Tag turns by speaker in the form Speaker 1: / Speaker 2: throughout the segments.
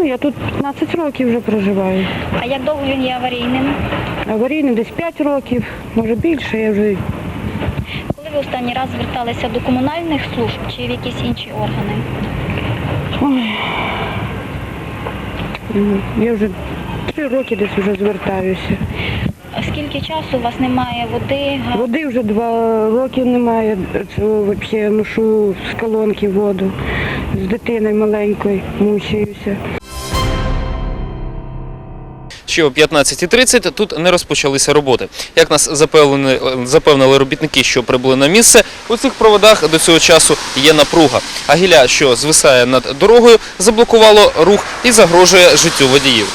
Speaker 1: Ну, Я тут 15 років вже проживаю.
Speaker 2: А як довго він є аварійним?
Speaker 1: Аварійним десь 5 років, може більше, я вже
Speaker 2: Коли ви останній раз зверталися до комунальних служб чи в якісь інші органи?
Speaker 1: м, я вже 3 роки десь вже звертаюся.
Speaker 2: А Скільки часу у вас немає води?
Speaker 1: Води вже 2 роки немає. Це взагалі ношу з колонки воду. З дитиною маленькою мучаюся.
Speaker 3: Ще о 15.30 тут не розпочалися роботи. Як нас запевнили, робітники, що прибули на місце, у цих проводах до цього часу є напруга. А гілля, що звисає над дорогою, заблокувало рух і загрожує життю водіїв.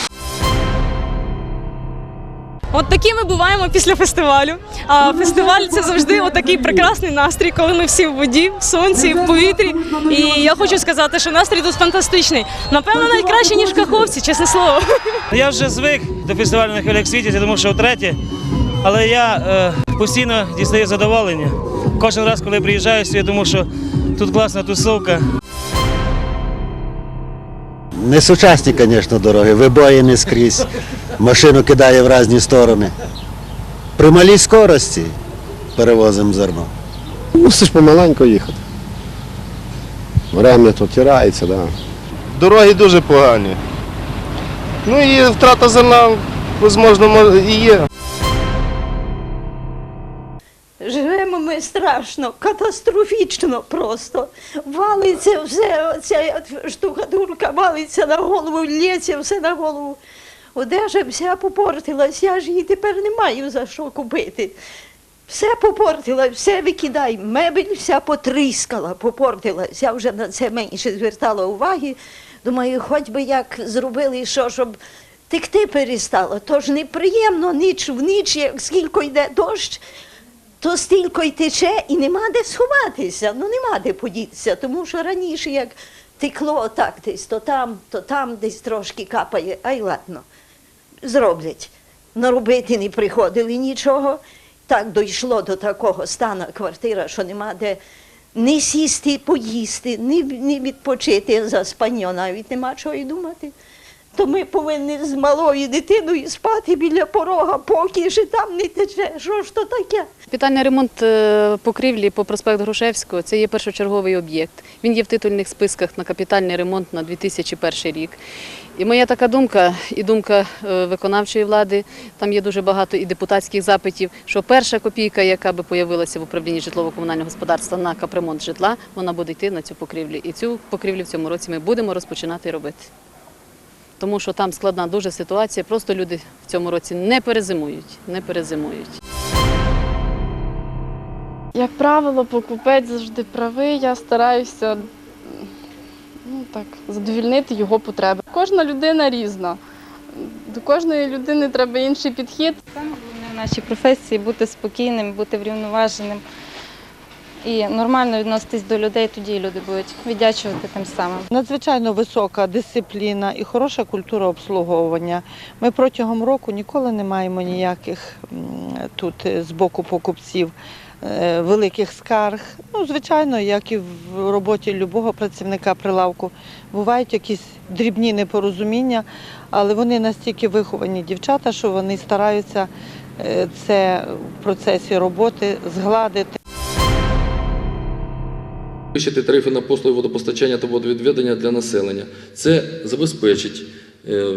Speaker 4: От такі ми буваємо після фестивалю. А фестиваль це завжди отакий прекрасний настрій, коли ми всі в воді, в сонці, в повітрі. І я хочу сказати, що настрій тут фантастичний. Напевно, навіть краще, ніж в Каховці, чесне слово.
Speaker 5: Я вже звик до фестивалю на хвилях світі, тому що втретє. Але я е, постійно дістаю задоволення. Кожен раз, коли приїжджаю сюди, тому що тут класна тусовка.
Speaker 6: Не сучасні, звісно, дороги, вибоїни скрізь, машину кидає в різні сторони. При малій скорості перевозимо зерно.
Speaker 7: Мусиш помаленьку їхати. Время тут тирається, да.
Speaker 8: Дороги дуже погані. Ну і втрата зерна, можливо, і є.
Speaker 9: Живемо ми страшно, катастрофічно просто. Валиться все, оця штукатурка валиться на голову, лється все на голову. Одежа вся попортилась, я ж її тепер не маю за що купити. Все попортила, все викидай. Мебель вся потріскала, попортилась. Я вже на це менше звертала уваги. Думаю, хоч би як зробили що, щоб текти перестало. Тож неприємно ніч в ніч, як скільки йде дощ, то стільки й тече і нема де сховатися, ну нема де подітися, тому що раніше як текло так десь, то там, то там десь трошки капає, ай ладно, зроблять. Наробити не приходили нічого. Так дійшло до такого стану квартира, що нема де ні сісти, поїсти, ні відпочити за спаньо, навіть нема чого й думати. То ми повинні з малою дитиною спати біля порога, поки ж там не тече. Що ж то таке?
Speaker 10: Капітальний ремонт е, покрівлі по проспект Грушевського це є першочерговий об'єкт. Він є в титульних списках на капітальний ремонт на 2001 рік. І моя така думка, і думка е, виконавчої влади, там є дуже багато і депутатських запитів, що перша копійка, яка би появилася в управлінні житлово-комунального господарства на капремонт житла, вона буде йти на цю покрівлю. І цю покрівлю в цьому році ми будемо розпочинати робити. Тому що там складна дуже ситуація, просто люди в цьому році не перезимують, не перезимують.
Speaker 11: Як правило, покупець завжди правий. Я стараюся ну, так, задовільнити його потреби. Кожна людина різна. До кожної людини треба інший підхід.
Speaker 12: Саме головне в нашій професії бути спокійним, бути врівноваженим і нормально відноситись до людей, тоді люди будуть віддячувати тим самим.
Speaker 13: Надзвичайно висока дисципліна і хороша культура обслуговування. Ми протягом року ніколи не маємо ніяких тут е, з боку покупців е, великих скарг. Ну, звичайно, як і в роботі любого працівника прилавку, бувають якісь дрібні непорозуміння, але вони настільки виховані дівчата, що вони стараються е, це в процесі роботи згладити.
Speaker 14: Підвищити тарифи на послуги водопостачання та водовідведення для населення. Це забезпечить е,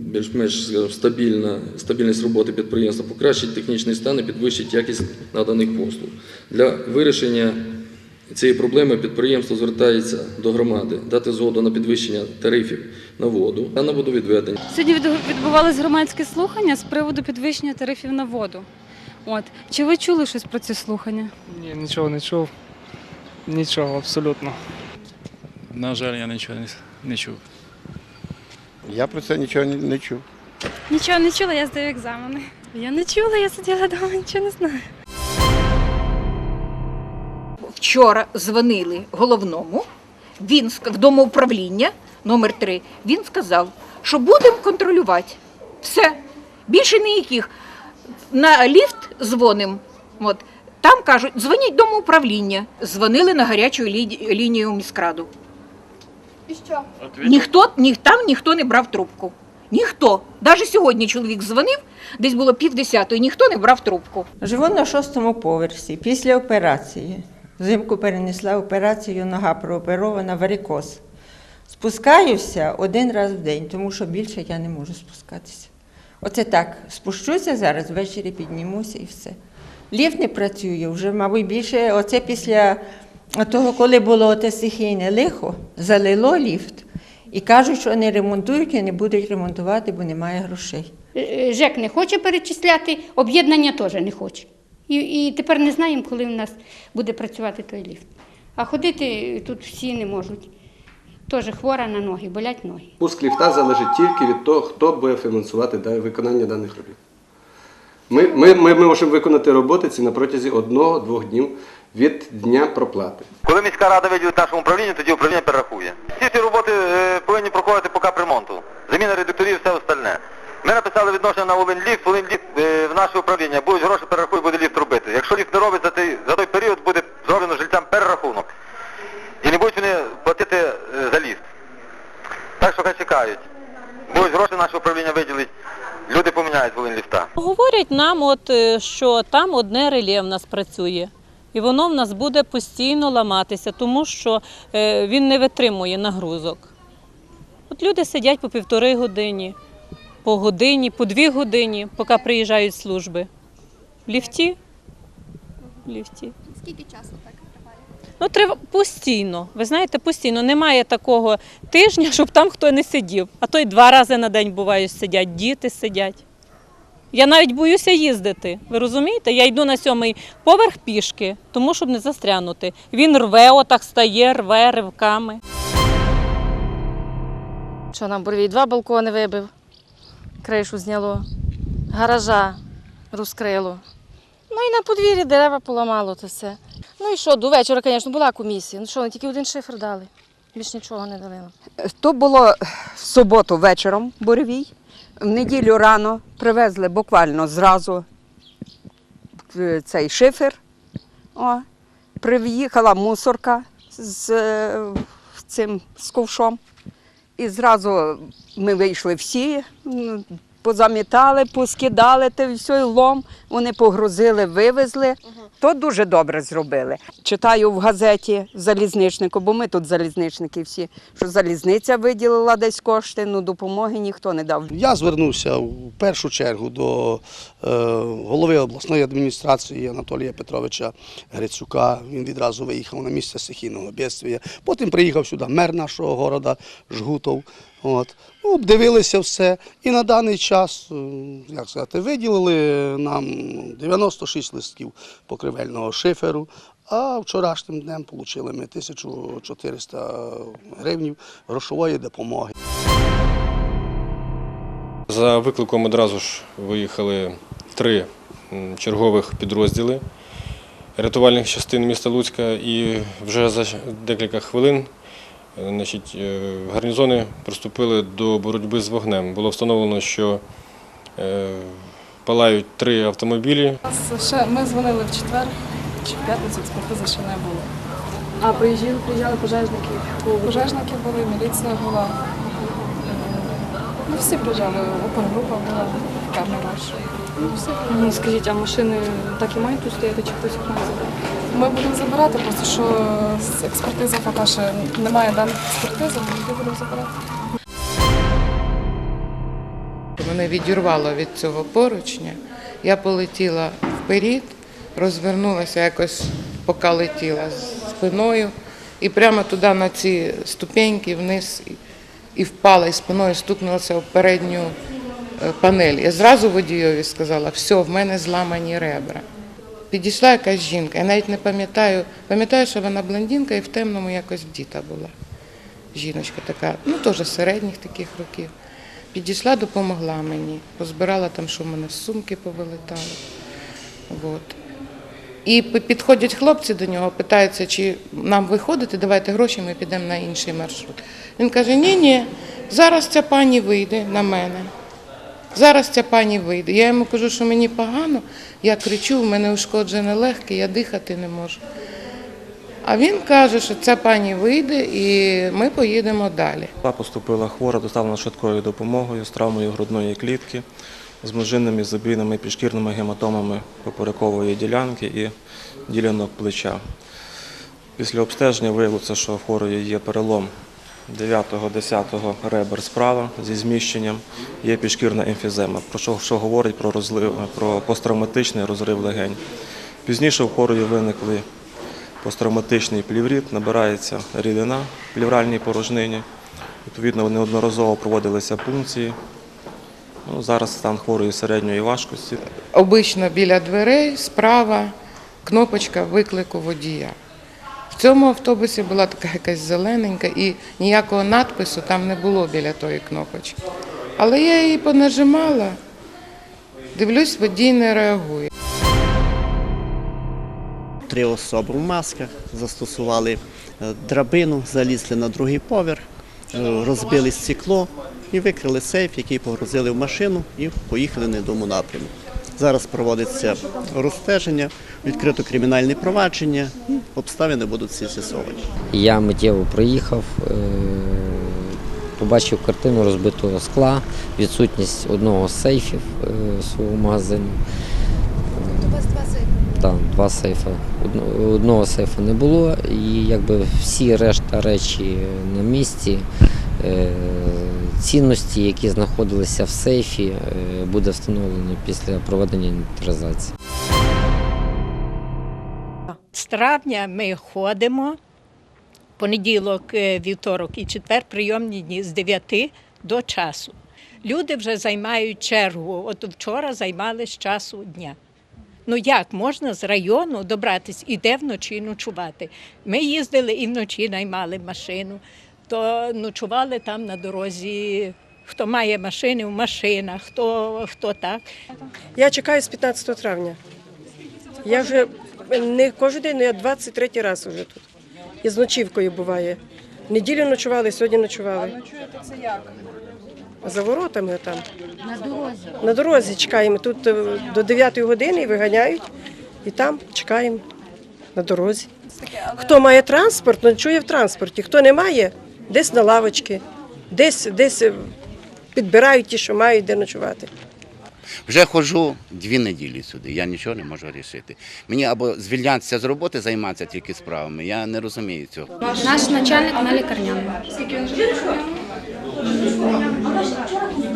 Speaker 14: більш-менш стабільна, стабільність роботи підприємства, покращить технічний стан і підвищить якість наданих послуг. Для вирішення цієї проблеми підприємство звертається до громади дати згоду на підвищення тарифів на воду та на водовідведення.
Speaker 15: Сьогодні від- відбувались громадські слухання з приводу підвищення тарифів на воду. От чи ви чули щось про ці слухання?
Speaker 5: Ні, нічого не чув. Нічого, абсолютно.
Speaker 7: На жаль, я нічого не, не чув. Я про це нічого не, не чув.
Speaker 15: Нічого не чула, я здаю екзамени. Я не чула, я сиділа вдома, нічого не знаю.
Speaker 9: Вчора дзвонили головному, він в домоуправління номер 3 він сказав, що будемо контролювати. Все. Більше ніяких. На ліфт дзвонимо. От. Там кажуть, дзвоніть домоуправління. Дзвонили на гарячу лі- лінію міськраду.
Speaker 15: І що? Ніхто, ні, там ніхто не брав трубку. Ніхто. Навіть сьогодні чоловік дзвонив, десь було півдесятої, ніхто не брав трубку.
Speaker 16: Живу на шостому поверсі після операції. Взимку перенесла операцію, нога прооперована, варикоз. Спускаюся один раз в день, тому що більше я не можу спускатися. Оце так, спущуся зараз, ввечері піднімуся і все. Ліфт не працює вже, мабуть, більше. Оце після того, коли було те стихійне лихо, залило ліфт. І кажуть, що не ремонтують і не будуть ремонтувати, бо немає грошей.
Speaker 2: Е, ЖЕК не хоче перечисляти, об'єднання теж не хоче. І, і тепер не знаємо, коли в нас буде працювати той ліфт. А ходити тут всі не можуть. Теж хвора на ноги, болять ноги.
Speaker 8: Пуск ліфта залежить тільки від того, хто буде фінансувати виконання даних робіт. Ми, ми, ми, ми можемо виконати роботи ці на протязі одного-двох днів від дня проплати.
Speaker 17: Коли міська рада виділить нашому управлінню, тоді управління перерахує. Всі ці роботи е, повинні проходити по капремонту. Заміна редукторів, все остальне. Ми написали відношення на Волинь-Ліфт, Волинь-Ліфт е, в наше управління. Будуть гроші перерахуй, буде ліфт робити. Якщо ліфт не робить за той, за той період, буде зроблено жильцям перерахунок. І не будуть вони платити е, за ліфт. Так що хай чекають. Будуть гроші наше управління виділить, люди поміняють Волинь-Ліфта.
Speaker 18: Говорять нам, от, е, що там одне реле в нас працює. І воно в нас буде постійно ламатися, тому що е, він не витримує нагрузок. От люди сидять по півтори годині, по годині, по дві годині, поки приїжджають служби. В ліфті. В ліфті.
Speaker 19: Скільки часу так триває?
Speaker 18: Ну, треба постійно. Ви знаєте, постійно. Немає такого тижня, щоб там хто не сидів. А то й два рази на день буває сидять, діти сидять. Я навіть боюся їздити. Ви розумієте? Я йду на сьомий поверх пішки, тому щоб не застрянути. Він рве, отак стає, рве ривками.
Speaker 4: Що нам буревій два балкони вибив, кришу зняло, гаража розкрило. Ну і на подвір'ї дерева поламало це все. Ну і що, до вечора, звісно, була комісія. Ну що, вони тільки один шифр дали. Більш нічого не дали.
Speaker 20: То було в суботу вечором буревій. В неділю рано привезли буквально зразу е, цей шифер. О, приїхала мусорка з е, цим з ковшом. І зразу ми вийшли всі, м, позамітали, поскидали те все, і лом. Вони погрузили, вивезли. То дуже добре зробили. Читаю в газеті залізничнику, бо ми тут залізничники всі, що залізниця виділила десь кошти, ну допомоги ніхто не дав.
Speaker 21: Я звернувся в першу чергу до е, голови обласної адміністрації Анатолія Петровича Грицюка. Він відразу виїхав на місце стихійного бідствия. Потім приїхав сюди мер нашого города Жгутов. От. Ну, обдивилися все. І на даний час, як сказати, виділили нам 96 листків покривельного шиферу. А вчорашнім днем отримали ми 1400 гривень грошової допомоги.
Speaker 6: За викликом одразу ж виїхали три чергових підрозділи рятувальних частин міста Луцька і вже за декілька хвилин значить, е, гарнізони приступили до боротьби з вогнем. Було встановлено, що е, палають три автомобілі.
Speaker 22: Ми дзвонили в четвер чи в п'ятницю, експертизи ще не було.
Speaker 23: А приїжджали, приїжджали пожежники.
Speaker 22: Пожежники були, міліція була. Е, Ну, всі приїжджали, опергрупа була. Ну, всі
Speaker 23: Ну, скажіть, а машини так і мають тут стояти, чи хтось їх має забрати?
Speaker 22: Ми будемо забирати, просто що з експертизи поки немає даних експертизи, ми будемо забирати.
Speaker 24: Мене відірвало від цього поручня. Я полетіла вперед, розвернулася якось, поки летіла спиною, і прямо туди на ці ступеньки вниз і, і впала, і спиною стукнулася в передню е, панель. Я зразу водійові сказала, все, в мене зламані ребра. Підійшла якась жінка, я навіть не пам'ятаю, пам'ятаю, що вона блондинка і в темному якось вдіта була. Жіночка така, ну теж середніх таких років. Підійшла, допомогла мені, позбирала там, що в мене з сумки повилетало. От. І підходять хлопці до нього, питаються, чи нам виходити, давайте гроші, ми підемо на інший маршрут. Він каже: ні, ні, зараз ця пані вийде на мене. Зараз ця пані вийде. Я йому кажу, що мені погано, я кричу, в мене ушкоджене легке, я дихати не можу. А він каже, що ця пані вийде і ми поїдемо далі.
Speaker 25: Та поступила хвора, доставлена швидкою допомогою з травмою грудної клітки, з множинними забійними підшкірними гематомами поперекової ділянки і ділянок плеча. Після обстеження виявилося, що в хворої є перелом 9-10 ребер справа зі зміщенням, є підшкірна емфізема, про що, що говорить про, розлив, про посттравматичний розрив легень. Пізніше в хворої виникли посттравматичний пліврит, набирається рідина в плівральній порожнині. Відповідно, неодноразово проводилися пункції. Ну, зараз стан хворої середньої важкості.
Speaker 24: Обично біля дверей справа кнопочка виклику водія. В цьому автобусі була така якась зелененька і ніякого надпису там не було біля тої кнопочки. Але я її понажимала, дивлюсь, водій не реагує.
Speaker 26: Три особи в масках застосували е, драбину, залізли на другий поверх, е, розбили стекло і викрили сейф, який погрузили в машину і поїхали на дому напрямку. Зараз проводиться розстеження, відкрито кримінальне провадження, обставини будуть всі з'ясовані.
Speaker 27: Я миттєво приїхав, е, побачив картину розбитого скла, відсутність одного з сейфів е, свого магазину.
Speaker 2: У вас два сейфи?
Speaker 27: Так, два сейфи. Одного сейфа не було, і якби всі решта речі на місці. Е, Цінності, які знаходилися в сейфі, е, буде встановлено після проведення інвентаризації.
Speaker 18: З травня ми ходимо понеділок, е, вівторок і четвер прийомні дні з 9 до часу. Люди вже займають чергу. От вчора займали з часу дня. Ну як можна з району добратися і де вночі ночувати? Ми їздили і вночі наймали машину, то ночували там на дорозі. Хто має машини в машинах, хто, хто так.
Speaker 28: Я чекаю з 15 травня. Я вже не кожен день, я 23 раз вже тут. І з ночівкою буває. Неділю ночували, сьогодні ночували.
Speaker 2: А Ночуєте це як?
Speaker 28: За воротами там.
Speaker 2: На дорозі.
Speaker 28: На дорозі чекаємо. Тут е, до 9 години виганяють і там чекаємо на дорозі. Хто має транспорт, ночує в транспорті. Хто не має, десь на лавочки, десь, десь підбирають ті, що мають де ночувати.
Speaker 6: Вже ходжу дві неділі сюди, я нічого не можу вирішити. Мені або звільнятися з роботи, займатися тільки справами. Я не розумію цього.
Speaker 2: Наш начальник на лікарняному.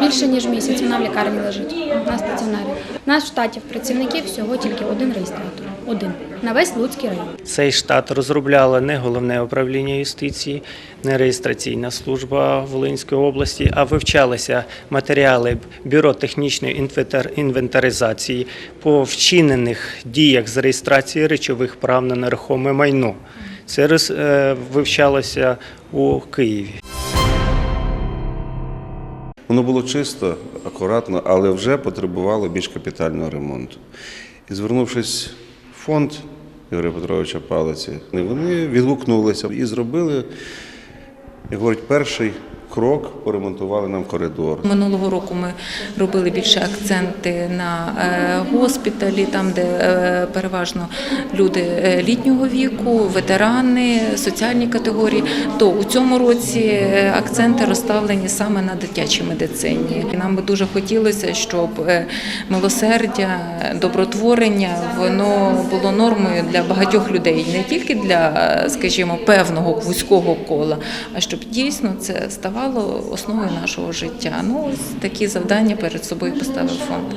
Speaker 2: Більше ніж місяць вона в лікарні лежить на стаціонарі. У нас в штаті працівників всього тільки один реєстратор. Один. На весь Луцький район.
Speaker 29: Цей штат розробляло не головне управління юстиції, не реєстраційна служба Волинської області, а вивчалися матеріали Бюро технічної інвентаризації по вчинених діях з реєстрації речових прав на нерухоме майно. Це е, вивчалося у Києві.
Speaker 7: Воно було чисто, акуратно, але вже потребувало більш капітального ремонту. І звернувшись фонд Ігоря Петровича Палиці, вони відгукнулися і зробили, як говорить, перший крок, поремонтували нам коридор.
Speaker 30: Минулого року ми робили більше акценти на е, госпіталі, там, де е, переважно люди е, літнього віку, ветерани, соціальні категорії. То у цьому році акценти розставлені саме на дитячій медицині. Нам би дуже хотілося, щоб милосердя, добротворення воно було нормою для багатьох людей, не тільки для, скажімо, певного вузького кола, а щоб дійсно це ставало основою нашого життя. Ну, ось такі завдання перед собою поставив фонд.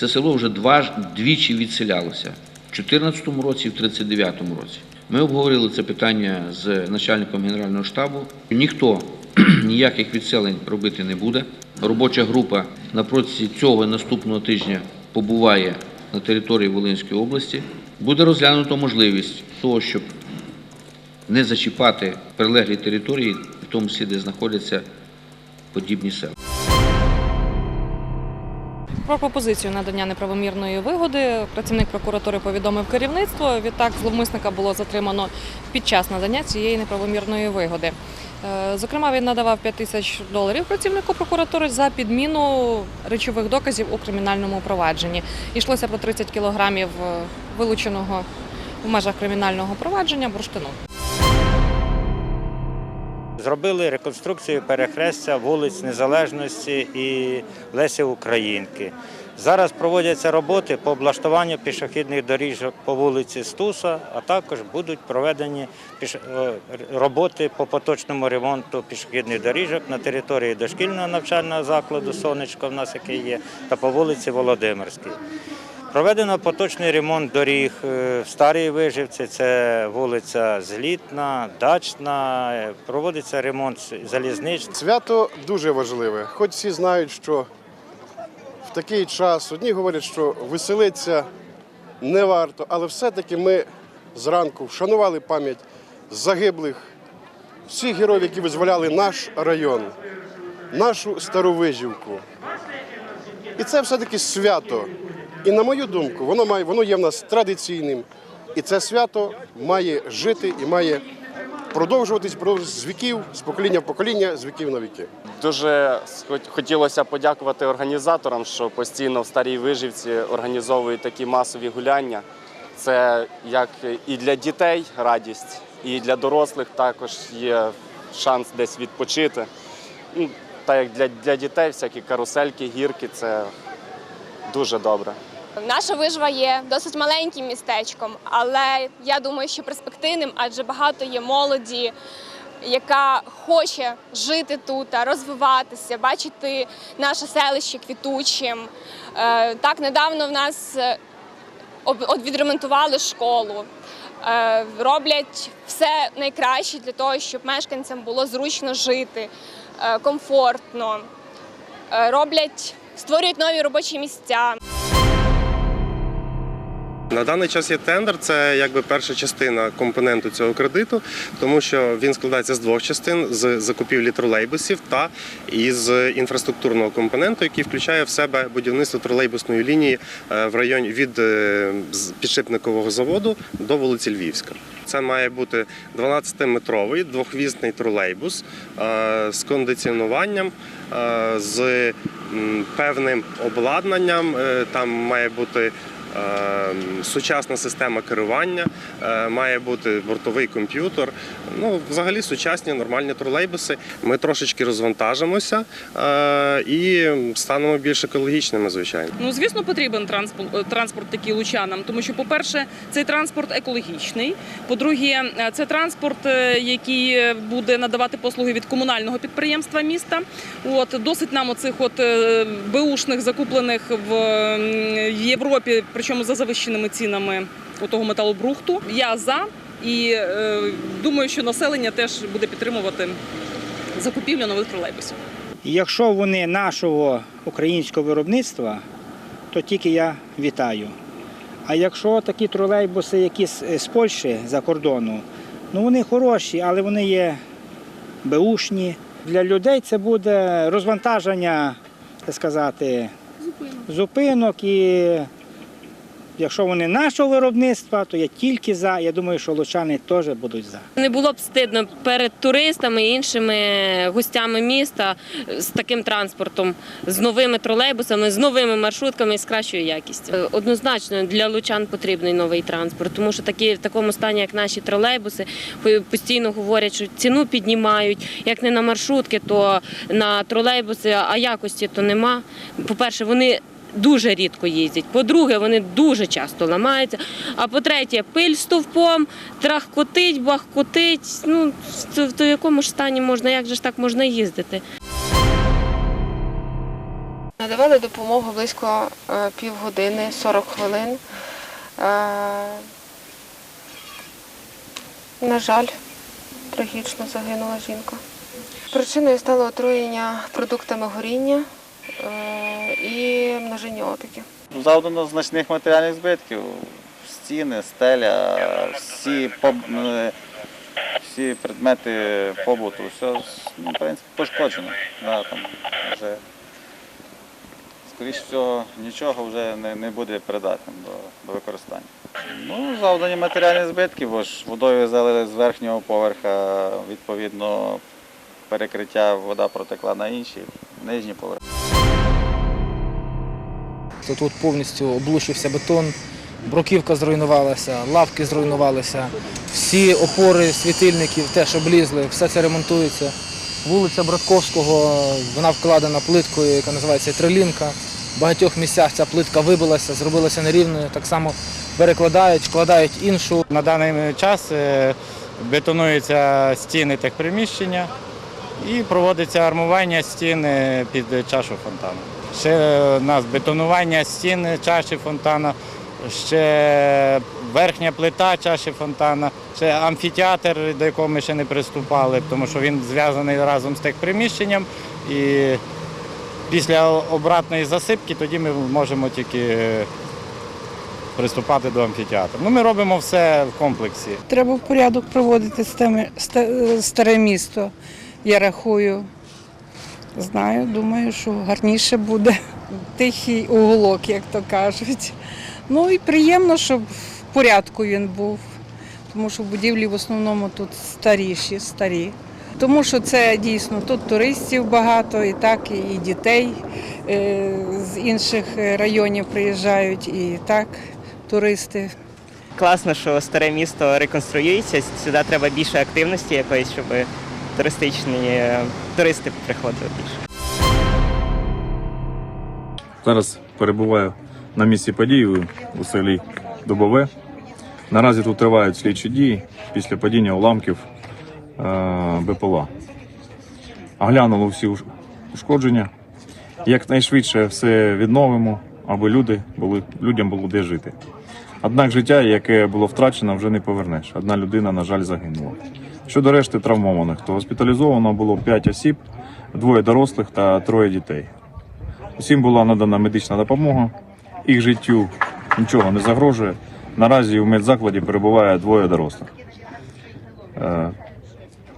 Speaker 31: Це село вже два, двічі відселялося в 2014 році і в 1939 році. Ми обговорили це питання з начальником Генерального штабу. Ніхто ніяких відселень робити не буде. Робоча група на протязі цього і наступного тижня побуває на території Волинської області. Буде розглянуто можливість того, щоб не зачіпати прилеглі території, в тому числі, де знаходяться подібні села.
Speaker 32: Про пропозицію надання неправомірної вигоди працівник прокуратури повідомив керівництво. Відтак зловмисника було затримано під час надання цієї неправомірної вигоди. Е, Зокрема, він надавав 5 тисяч доларів працівнику прокуратури за підміну речових доказів у кримінальному провадженні. Йшлося про 30 кілограмів е, вилученого в межах кримінального провадження бурштину.
Speaker 10: Зробили реконструкцію перехрестя вулиць Незалежності і Лесі Українки. Зараз проводяться роботи по облаштуванню пішохідних доріжок по вулиці Стуса, а також будуть проведені е, роботи по поточному ремонту пішохідних доріжок на території дошкільного навчального закладу Сонечко, в нас який є, та по вулиці Володимирській. Проведено поточний ремонт доріг е, в Старій Виживці, це вулиця Злітна, Дачна, е, проводиться ремонт залізничний.
Speaker 33: Свято дуже важливе. Хоч всі знають, що в такий час одні говорять, що веселитися не варто, але все-таки ми зранку вшанували пам'ять загиблих, всіх героїв, які визволяли наш район, нашу стару вижівку. І це все-таки свято. І на мою думку, воно має воно є в нас традиційним. І це свято має жити і має продовжуватись з віків, з покоління в покоління, з віків на віки.
Speaker 34: Дуже хотілося подякувати організаторам, що постійно в старій виживці організовують такі масові гуляння. Це як і для дітей радість, і для дорослих також є шанс десь відпочити. Ну, Так як для, для дітей всякі карусельки, гірки це дуже добре.
Speaker 35: Наша вижва є досить маленьким містечком, але я думаю, що перспективним, адже багато є молоді, яка хоче жити тут, розвиватися, бачити наше селище квітучим. Е, Так, недавно в нас е, відремонтували школу. Е, Роблять все найкраще для того, щоб мешканцям було зручно жити, комфортно. Роблять, створюють нові робочі місця.
Speaker 17: На даний час є тендер, це якби перша частина компоненту цього кредиту, тому що він складається з двох частин: з закупівлі тролейбусів та із інфраструктурного компоненту, який включає в себе будівництво тролейбусної лінії е, в районі від е, підшипникового заводу до вулиці Львівська. Це має бути 12-метровий двохвізний тролейбус е, з кондиціонуванням, з певним обладнанням. Там має бути Сучасна система керування, е, має бути бортовий комп'ютер. Ну, взагалі сучасні нормальні тролейбуси. Ми трошечки розвантажимося е, і станемо більш екологічними, звичайно.
Speaker 36: Ну, звісно, потрібен транспорт, транспорт такий лучанам, тому що, по-перше, цей транспорт екологічний. По-друге, е, це транспорт, е, який буде надавати послуги від комунального підприємства міста. От досить нам оцих от е, беушних закуплених в Європі, причому за завищеними цінами отого металобрухту. Я за і е, думаю, що населення теж буде підтримувати закупівлю нових тролейбусів.
Speaker 37: Якщо вони нашого українського виробництва, то тільки я вітаю. А якщо такі тролейбуси, які з, з Польщі за кордону, ну вони хороші, але вони є беушні. Для людей це буде розвантаження, так сказати, зупинок. І якщо вони нашого виробництва, то я тільки за. Я думаю, що лучани теж будуть за.
Speaker 38: Не було б стидно перед туристами і іншими гостями міста з таким транспортом, з новими тролейбусами, з новими маршрутками і з кращою якістю. Е, Однозначно для лучан потрібний новий транспорт, тому що такі в такому стані, як наші тролейбуси, постійно говорять, що ціну піднімають. Як не на маршрутки, то на тролейбуси, а якості то нема. По-перше, вони дуже рідко їздять. По-друге, вони дуже часто ламаються. А по-третє, пиль стовпом, трахкотить, бахкотить. Ну, в якому ж стані можна, як же ж так можна їздити?
Speaker 39: Надавали допомогу близько е, півгодини, 40 хвилин. Е, На жаль, трагічно загинула жінка. Причиною стало отруєння продуктами горіння і множинні опіки.
Speaker 40: Завдано значних матеріальних збитків. Стіни, стеля, всі, поб- е, всі предмети побуту, все ну, в принципі, пошкоджено. Да, там вже, скоріш всього, нічого вже не, не буде придатним до, до використання. Ну, завдані матеріальні збитки, бо ж водою залили з верхнього поверха, відповідно, перекриття, вода протекла на інші, нижні поверхи.
Speaker 41: То тут повністю облущився бетон
Speaker 42: бруківка зруйнувалася, лавки зруйнувалися, всі опори світильників теж облізли, все це ремонтується. Вулиця Братковського, вона вкладена плиткою, яка називається Трилінка. В багатьох місцях ця плитка вибилася, зробилася нерівною. Так само перекладають, вкладають іншу.
Speaker 10: На даний час е, бетонуються стіни техприміщення і проводиться армування стіни під чашу фонтану. Ще у нас бетонування стіни чаші фонтану, ще верхня плита чаші фонтана, ще амфітеатр, до якого ми ще не приступали, тому що він зв'язаний разом з техприміщенням. І після обратної засипки тоді ми можемо тільки е, приступати до амфітеатру. Ну, ми робимо все в комплексі.
Speaker 2: Треба в порядок проводити старе місто. Я рахую. Знаю, думаю, що гарніше буде. Тихий уголок, як то кажуть. Ну і приємно, щоб в порядку він був, тому що будівлі в основному тут старіші, старі. Тому що це дійсно тут туристів багато, і так, і дітей е, з інших районів приїжджають, і так туристи.
Speaker 43: Класно, що старе місто реконструюється. Сюди треба більше активності якоїсь, щоб туристичні туристи приходили більше.
Speaker 25: Зараз перебуваю на місці події у- селі Дубове. Наразі тут тривають слідчі дії після падіння уламків е, БПЛА. Оглянули всі уш- ушкодження. Якнайшвидше все відновимо, аби люди були, людям було де жити. Однак життя, яке було втрачено, вже не повернеш. Одна людина, на жаль, загинула. Щодо решти травмованих, то госпіталізовано було 5 осіб, двоє дорослих та троє дітей. Усім була надана медична допомога. Їх життю нічого не загрожує. Наразі у медзакладі перебуває двоє дорослих. Е,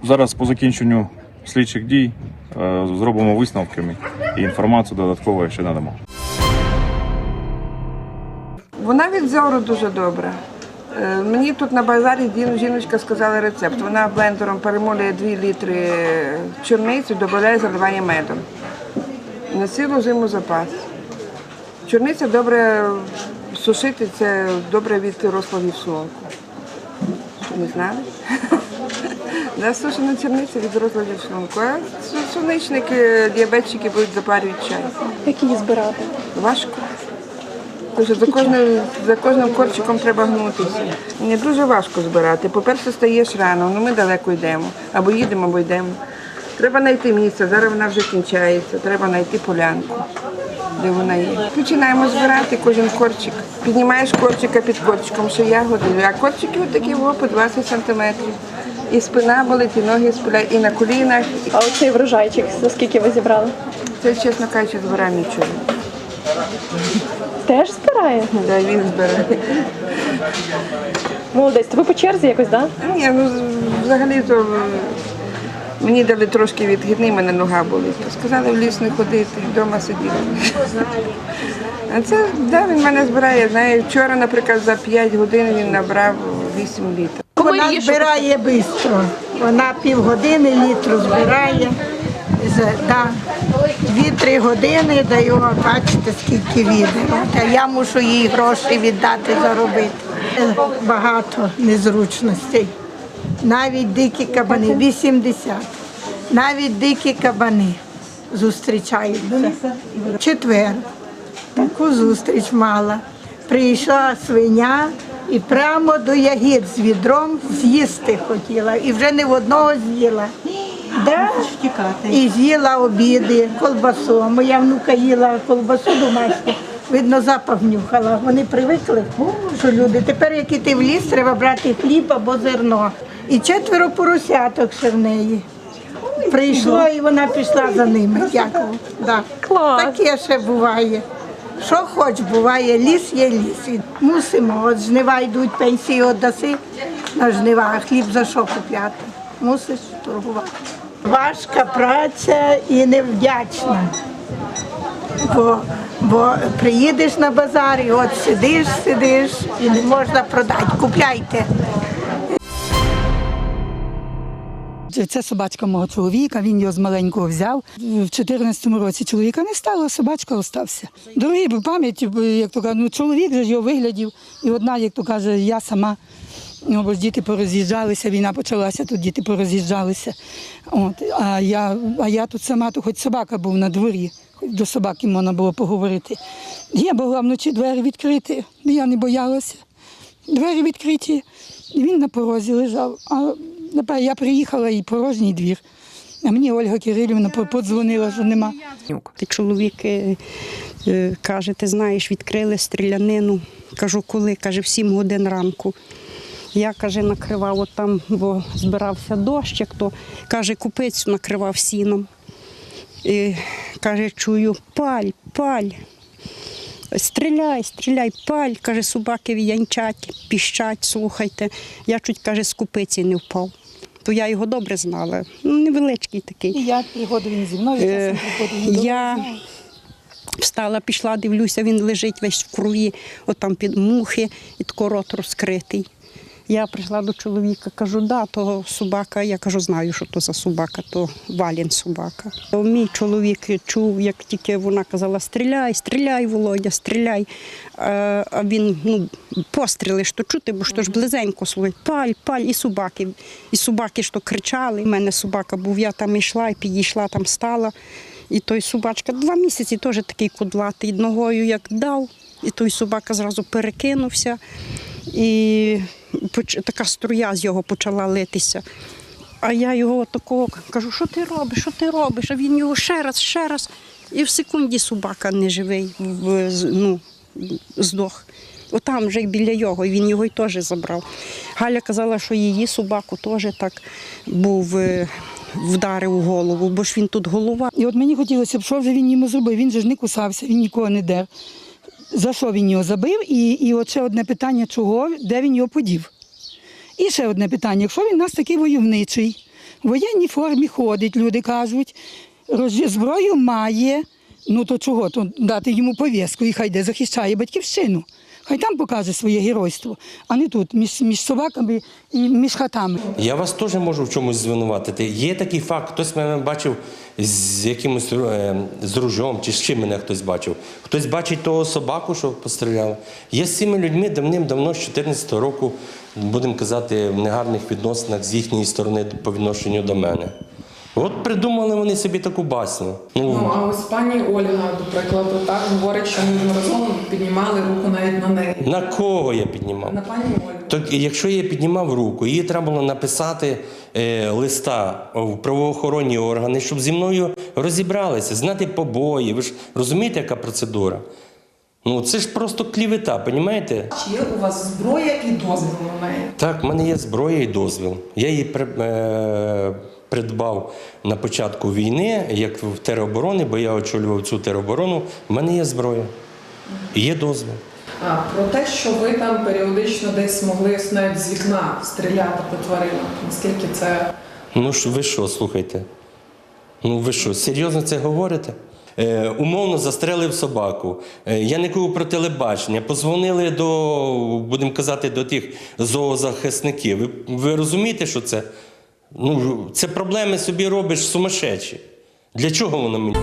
Speaker 25: Зараз по закінченню слідчих дій е, зробимо висновками і інформацію додатково ще надамо.
Speaker 41: Вона від зору дуже добра. Е, Мені тут на базарі жіночка сказала рецепт. Вона блендером перемолює 2 літри чорниці, додає, заливає медом. На цілу зиму запас. Чорниця добре сушити, це добре від розкладів шлунку. Не знали? Да, сушена чорниця від розладів шлунку. А соничники, діабетчики будуть запарюють чай. Як її збирати? Важко. Дуже за кожним, за кожним корчиком треба гнутися. Не дуже важко збирати. По-перше, стаєш рано, ну ми далеко йдемо. Або їдемо, або йдемо. Треба знайти місце, зараз вона вже кінчається, треба знайти полянку, де вона є. Починаємо збирати кожен корчик. Піднімаєш корчика під корчиком, що ягоди, а корчики отакі по 20 сантиметрів. І спина болить, і ноги спиляють, і на колінах. А оцей врожайчик, за скільки ви зібрали? Це, чесно кажучи, збираємо нічого.
Speaker 44: Теж збирає?
Speaker 41: Да, він збирає.
Speaker 44: Молодець, то ви по черзі якось, так?
Speaker 41: Ні, ну взагалі то мені дали трошки відхідний, мене нога болить. Сказали в ліс не ходити, вдома сидіти. А це да, він мене збирає. Знає, вчора, наприклад, за 5 годин він набрав 8 літрів.
Speaker 5: Вона збирає швидко. Вона півгодини літру збирає. Да. Дві-три години даю, бачите, скільки відео. Та я мушу їй гроші віддати заробити. Багато незручностей. Навіть дикі кабани, 80. Навіть дикі кабани зустрічаються. Четвер. Таку зустріч мала. Прийшла свиня і прямо до ягід з відром з'їсти хотіла. І вже не в одного з'їла. Да? І з'їла обіди, колбасу. Моя внука їла колбасу домашню. Видно, запах нюхала. Вони привикли, що люди. Тепер, як іти в ліс, треба брати хліб або зерно. І четверо поросяток ще в неї. Прийшло і вона пішла за ними. Дякую. Да. Таке ще буває. Що хоч буває, ліс є ліс. І мусимо, от жнива йдуть, пенсії віддаси на жнива, а хліб за що купляти? Мусиш торгувати. Важка праця і невдячна. Бо, бо приїдеш на базар і от сидиш, сидиш і не можна продати. Купляйте.
Speaker 45: Це собачка мого чоловіка, він його з маленького взяв. В 2014 році чоловіка не стало, собачка остався. Дорогі бо пам'ять, як то кажуть, ну, чоловік же його виглядів, і одна, як то каже, я сама. Ну, бо ж діти пороз'їжджалися, війна почалася, тут діти пороз'їжджалися. От, а, я, а я тут сама, то хоч собака був на дворі, хоч до собаки можна було поговорити. Я могла вночі двері відкрити, я не боялася. Двері відкриті, він на порозі лежав. А напевно, я приїхала і порожній двір. А мені Ольга Кирилівна подзвонила, що нема.
Speaker 46: Ти чоловік е, е, каже, ти знаєш, відкрили стрілянину. Кажу, коли? Каже, в 7 годин ранку. Я каже, накривав от там, бо збирався дощик, то каже, купицю накривав сіном. І, каже, чую, паль, паль. Стріляй, стріляй, паль, каже, собаки в'янчать, піщать, слухайте. Я чуть каже, з купиці не впав. То я його добре знала. Ну, невеличкий такий.
Speaker 45: І як приходив він зі мною,
Speaker 46: Е,
Speaker 45: часом приходив.
Speaker 46: Я встала, пішла, дивлюся, він лежить весь в крові, отам під мухи, і тако рот розкритий. Я прийшла до чоловіка, кажу, да, то собака. Я кажу, знаю, що то за собака, то валін собака. Мій чоловік чув, як тільки вона казала, стріляй, стріляй, Володя, стріляй. Е, А він ну, постріли то чути, бо то ж близенько слухай, паль, паль, і собаки. І собаки то кричали. У мене собака був, я там йшла і підійшла, там стала. І той собачка два місяці теж такий кудлатий, ногою як дав, і той собака зразу перекинувся. І така струя з його почала литися. А я його такого кажу, що ти робиш, що ти робиш? А він його ще раз, ще раз. І в секунді собака неживий, ну, здох. Отам вже біля його, він його й теж забрав. Галя казала, що її собаку теж так був. е, Вдарив голову, бо ж він тут голова.
Speaker 45: І от мені хотілося б, що вже він йому зробив. Він же ж не кусався, він нікого не дер. За що він його забив? І, і от ще одне питання, чого, де він його подів. І ще одне питання: якщо він у нас такий войовничий, в воєнній формі ходить, люди кажуть, зброю має, ну то чого? То дати йому пов'язку і хай де захищає батьківщину. Хай там покаже своє геройство, а не тут, між, між собаками і між хатами.
Speaker 1: Я вас теж можу в чомусь звинуватити. Є такий факт, хтось мене бачив з якимось е, з ружом, чи з чим мене хтось бачив. Хтось бачить того собаку, що постріляли. Я з цими людьми давним-давно, з 14 року, будемо казати, в негарних відносинах з їхньої сторони по відношенню до мене. От придумали вони собі таку басню.
Speaker 47: Ну, а ось пані Ольга, до прикладу, так говорить, що неодноразово піднімали руку навіть на неї.
Speaker 1: На кого я піднімав?
Speaker 47: На пані Ольгу.
Speaker 1: Так, якщо я піднімав руку, їй треба було написати е, листа в правоохоронні органи, щоб зі мною розібралися, знати побої. Ви ж розумієте, яка процедура? Ну це ж просто клівета, розумієте?
Speaker 47: Чи є у вас зброя і дозвіл на неї?
Speaker 1: Так, в мене є зброя і дозвіл. Я її при- е, придбав на початку війни, як в тероборони, бо я очолював цю тероборону. В мене є зброя є дозвіл.
Speaker 47: А про те, що ви там періодично десь могли навіть з вікна стріляти по тваринах, наскільки це
Speaker 1: Ну ж ви що, слухайте? Ну ви що, серйозно це говорите? Е, умовно застрелив собаку. Е, я не кажу про телебачення. Позвонили до, будемо казати, до тих зоозахисників. Ви, ви розумієте, що це? Ну, це проблеми собі робиш сумасшедші. Для чого воно мені?